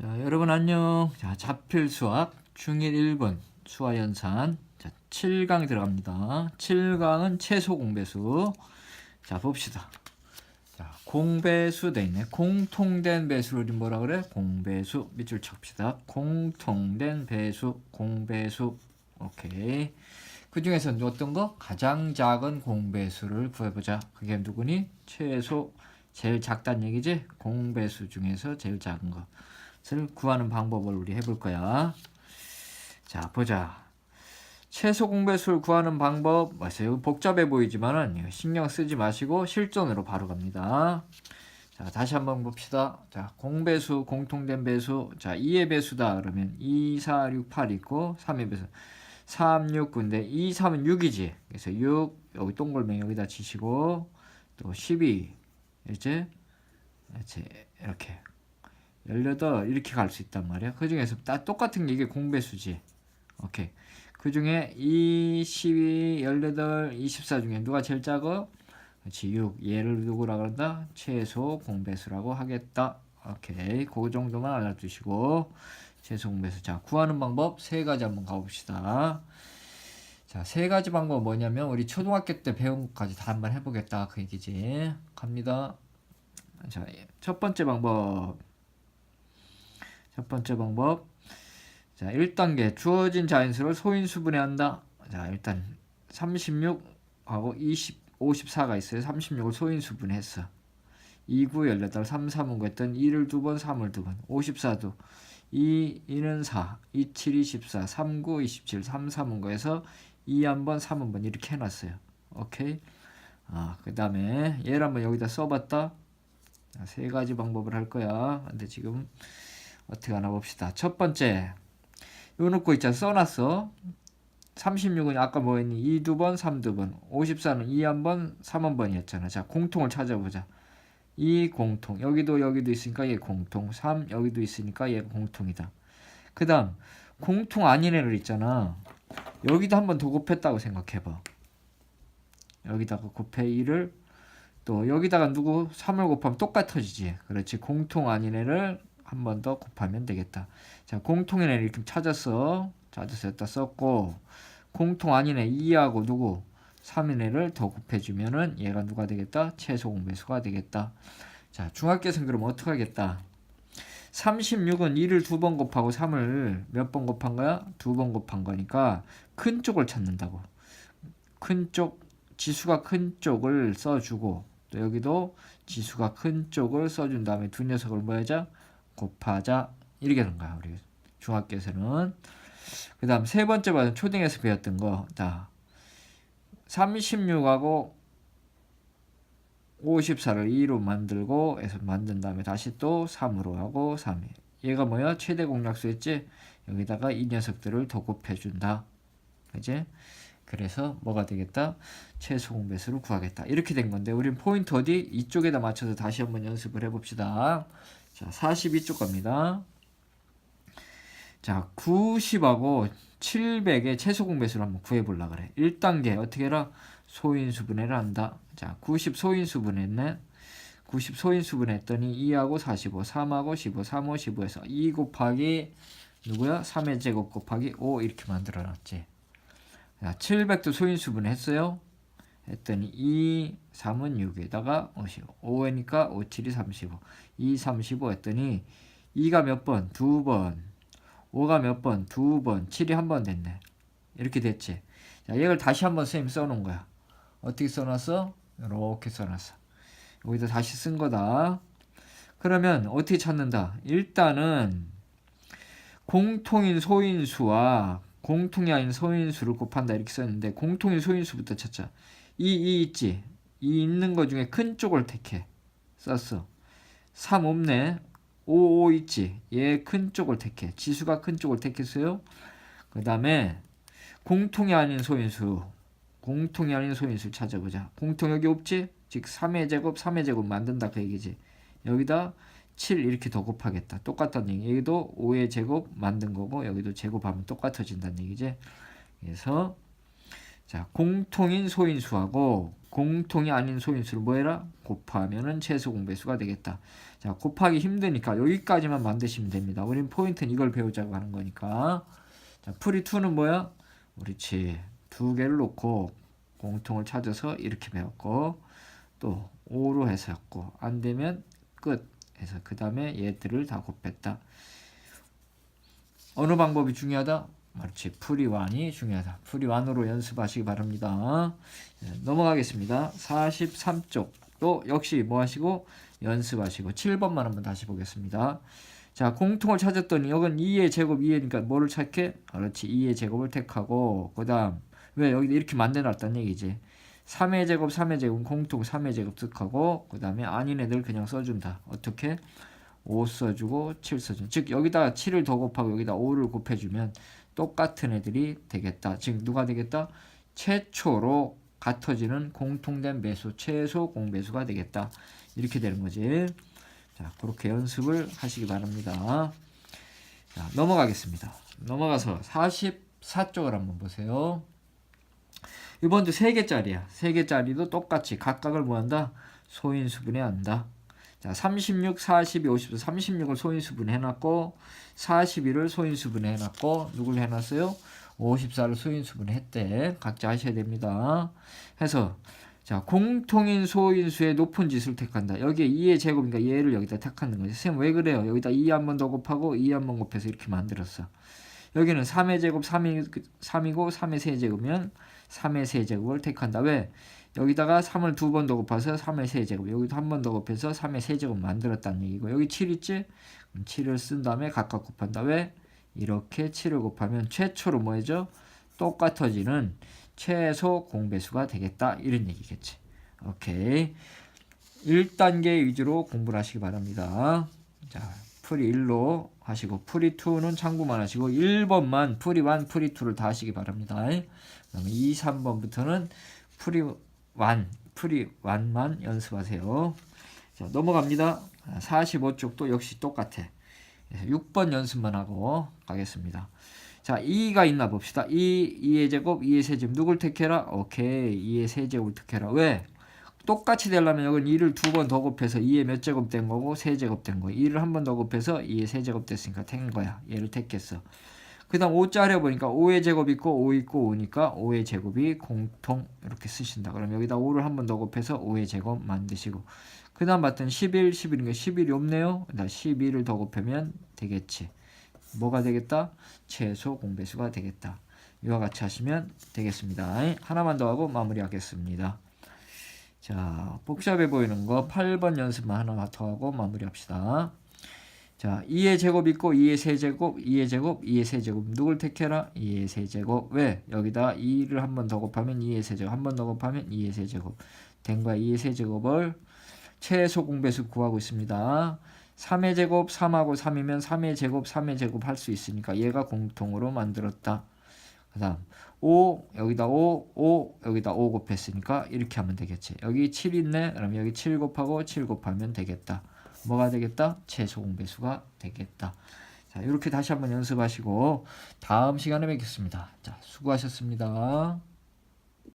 자, 여러분 안녕. 자, 자필 수학 중1 1번 수화 연산. 자, 7강 들어갑니다. 7강은 최소 공배수. 자, 봅시다. 자, 공배수 돼 있네. 공통된 배수를 우리 뭐라 그래? 공배수. 밑줄 칩시다. 공통된 배수, 공배수. 오케이. 그 중에서 어떤 거? 가장 작은 공배수를 구해보자. 그게 누구니? 최소 제일 작다는 얘기지? 공배수 중에서 제일 작은 것을 구하는 방법을 우리 해볼 거야. 자, 보자. 최소 공배수를 구하는 방법, 맞아요. 복잡해 보이지만은 이거 신경 쓰지 마시고 실전으로 바로 갑니다. 자, 다시 한번 봅시다. 자, 공배수, 공통된 배수. 자, 2의 배수다. 그러면 2, 4, 6, 8 있고, 3의 배수. 3, 6, 9인데 2, 3은 6이지. 그래서 6, 여기 동글맹이 여기다 치시고, 또 12, 이제, 이제 이렇게 18 이렇게 갈 수 있단 말이야. 그 중에서 다 똑같은 게 이게 공배수지. 오케이. 그 중에 2, 12, 18, 24 중에 누가 제일 작아? 그렇지, 6. 얘를 누구라 그런다? 최소 공배수라고 하겠다. 오케이. 그 정도만 알아두시고, 최소 공배수. 자, 구하는 방법 세 가지 한번 가봅시다. 자, 세 가지 방법 뭐냐면, 우리 초등학교 때 배운 것까지 다 한번 해보겠다. 그 얘기지. 갑니다. 자, 첫 번째 방법. 첫 번째 방법. 자, 1단계 주어진 자연수를 소인수 분해 한다. 자, 일단 36하고 20, 54가 있어요. 36을 소인수분했어. 2, 9, 18, 3, 3은 거했던 2를 두 번, 3을 두 번. 54도 2, 2는 4, 2, 7, 24, 3, 9, 27, 3, 3은 거에서 2 한 번, 3 한번 이렇게 해놨어요. 오케이. 아, 그 다음에 얘를 한번 여기다 써봤다. 자, 세 가지 방법을 할 거야. 근데 지금 어떻게 하나 봅시다. 첫 번째, 이거 놓고 있잖아. 써놨어. 36은 아까 뭐 했니? 2두 번, 3두 번. 54는 2한 번, 3한 번이었잖아. 자, 공통을 찾아보자. 2 공통. 여기도 여기도 있으니까 얘 공통. 3 여기도 있으니까 얘 공통이다. 그 다음, 공통 아닌 애를 있잖아. 여기도 한번 더 곱했다고 생각해봐. 여기다가 곱해 2를 또 여기다가 누구 3을 곱하면 똑같아지지. 그렇지. 공통 아닌 애를 한 번 더 곱하면 되겠다. 자, 애를 이렇게 찾았어. 찾아서 여기다 썼고 공통 애 2하고 누구 3인 애를 더 곱해주면은 얘가 누가 되겠다? 최소 공배수가 되겠다. 자, 중학교에서는 그럼 어떻게 하겠다? 36은 2를 두번 곱하고 3을 몇 번 곱한 거야? 두 번 곱한 거니까 큰 쪽을 찾는다고. 큰 쪽, 지수가 큰 쪽을 써주고 또 여기도 지수가 큰 쪽을 써준 다음에 두 녀석을 뭐 하자? 곱하자. 이렇게 하는 거야, 우리 중학교에서는. 그 다음 세 번째 반은 초등에서 배웠던 거. 자, 36하고 54를 2로 만들고 해서 만든 다음에 다시 또 3으로 하고 3이 얘가 뭐야? 최대 공약수였지? 여기다가 이 녀석들을 더 곱해준다. 그지? 그래서 뭐가 되겠다? 최소 공배수를 구하겠다. 이렇게 된 건데 우린 포인트 어디? 이쪽에다 맞춰서 다시 한번 연습을 해봅시다. 자, 42쪽 갑니다. 자, 90하고 700의 최소 공배수를 한번 구해보려 그래. 1단계 어떻게 해라? 소인수 분해를 한다. 자, 90 소인수분했네. 90 소인수 분했더니 2하고 45, 3하고 15, 3, 5, 15에서 2 곱하기 누구야? 3의 제곱 곱하기 5 이렇게 만들어놨지. 자, 700도 소인수 분했어요. 했더니 2, 3은 6에다가 55, 5니까 5, 7이 35, 2, 35 했더니 2가 몇 번? 두 번. 5가 몇 번? 두 번. 7이 한 번 됐네. 이렇게 됐지. 자, 이걸 다시 한번 선생님 써놓은 거야. 어떻게 써놨어? 이렇게 써놨어. 여기다 다시 쓴 거다. 그러면 어떻게 찾는다? 일단은 공통인 소인수와 공통이 아닌 소인수를 곱한다 이렇게 썼는데 공통인 소인수부터 찾자. 이, 이 있지? 이 있는 거 중에 큰 쪽을 택해. 썼어. 3 없네. 5, 5 있지? 얘 큰 쪽을 택해. 지수가 큰 쪽을 택했어요. 그 다음에 공통이 아닌 소인수. 공통이 아닌 소인수 찾아보자. 공통 여기 없지? 즉 3의 제곱, 3의 제곱 만든다 그 얘기지. 여기다 7 이렇게 더 곱하겠다. 똑같다는 얘기. 여기도 5의 제곱 만든 거고 여기도 제곱하면 똑같아진다는 얘기지. 그래서 자, 공통인 소인수하고 공통이 아닌 소인수를 뭐해라? 곱하면은 최소 공배수가 되겠다. 자, 곱하기 힘드니까 여기까지만 만드시면 됩니다. 우린 포인트는 이걸 배우자고 하는 거니까. 자, 풀이 2는 뭐야? 그렇지. 두 개를 놓고 공통을 찾아서 이렇게 배웠고 또 5로 해서 했고 안 되면 끝 해서 그 다음에 얘들을 다 곱했다. 어느 방법이 중요하다? 그렇지. 풀이완이 중요하다. 풀이완으로 연습하시기 바랍니다. 네, 넘어가겠습니다. 43쪽 또 역시 뭐 하시고 연습하시고 7번만 한번 다시 보겠습니다. 자 공통을 찾았더니 여긴 2의 제곱 2회니까 뭐를 찾게? 그렇지 2의 제곱을 택하고 그 다음 왜 여기 이렇게 만들어놨단 얘기지 3의 제곱 3의 제곱 공통 3의 제곱 득하고 그 다음에 아닌 애들 그냥 써준다 어떻게? 5 써주고 7 써준 즉 여기다 7을 더 곱하고 여기다 5를 곱해주면 똑같은 애들이 되겠다. 즉 누가 되겠다? 최초로 같아지는 공통된 배수 최소 공배수가 되겠다. 이렇게 되는 거지. 자 그렇게 연습을 하시기 바랍니다. 자 넘어가겠습니다. 넘어가서 44쪽을 한번 보세요. 이번도 3개짜리야. 3개짜리도 똑같이 각각을 뭐한다? 소인수분해 한다 자 36, 42, 54 36을 소인수분해 해놨고 41을 소인수분해 해놨고 누굴 해 놨어요? 54를 소인수분해 했대 각자 하셔야 됩니다 해서 자 공통인 소인수의 높은 짓을 택한다 여기에 2의 제곱이니까 얘를 여기다 택하는 거지 선생님 왜 그래요? 여기다 2 한 번 더 곱하고 2 한 번 곱해서 이렇게 만들었어 여기는 3의 제곱 3이, 3이고 3의 세제곱이면 3의 세제곱을 택한다 왜? 여기다가 3을 두 번 더 곱해서 3의 세제곱. 여기도 한 번 더 곱해서 3의 세제곱 만들었다는 얘기고 여기 7 있지? 7을 쓴 다음에 각각 곱한다. 왜? 이렇게 7을 곱하면 최초로 뭐죠? 똑같아지는 최소 공배수가 되겠다. 이런 얘기겠지. 오케이. 1단계 위주로 공부를 하시기 바랍니다. 자 풀이 1로 하시고 풀이 2는 참고만 하시고 1번만 풀이 1, 풀이 2를 다 하시기 바랍니다. 그다음에 2, 3번부터는 풀이 1, 풀이 1만 연습하세요 자 넘어갑니다 45쪽도 역시 똑같아 6번 연습만 하고 가겠습니다. 자, 2가 있나 봅시다. 2, 2의 제곱, 2의 세제곱. 누굴 택해라? 오케이. 2의 세제곱을 택해라. 왜? 똑같이 되려면 여긴 2를 두 번 더 곱해서 2의 몇 제곱 된 거고 세제곱 된 거야. 2를 한 번 더 곱해서 2의 세제곱 됐으니까 택 거야. 얘를 택했어. 그 다음 5자리 보니까 5의 제곱 있고 5 있고 5니까 5의 제곱이 공통 이렇게 쓰신다. 그럼 여기다 5를 한 번 더 곱해서 5의 제곱 만드시고 그 다음 봤더니 11, 11이니까 11이 없네요. 12를 더 곱하면 되겠지. 뭐가 되겠다? 최소 공배수가 되겠다. 이와 같이 하시면 되겠습니다. 하나만 더 하고 마무리하겠습니다. 자, 복잡해 보이는 거 8번 연습만 하나 더 하고 마무리합시다. 자, 2의 제곱 있고 2의 세제곱, 2의 제곱, 2의 세제곱. 누굴 택해라? 2의 세제곱. 왜? 여기다 2를 한 번 더 곱하면 2의 세제곱, 한 번 더 곱하면 2의 세제곱. 된 거야. 2의 세제곱을 최소 공배수 구하고 있습니다. 3의 제곱 3하고 3이면 3의 제곱 3의 제곱 할 수 있으니까 얘가 공통으로 만들었다. 그 다음 5 여기다 5 5 여기다 5 곱했으니까 이렇게 하면 되겠지. 여기 7 있네. 그럼 여기 7 곱하고 7 곱하면 되겠다. 뭐가 되겠다? 최소 공배수가 되겠다. 자, 이렇게 다시 한번 연습하시고 다음 시간에 뵙겠습니다. 자, 수고하셨습니다.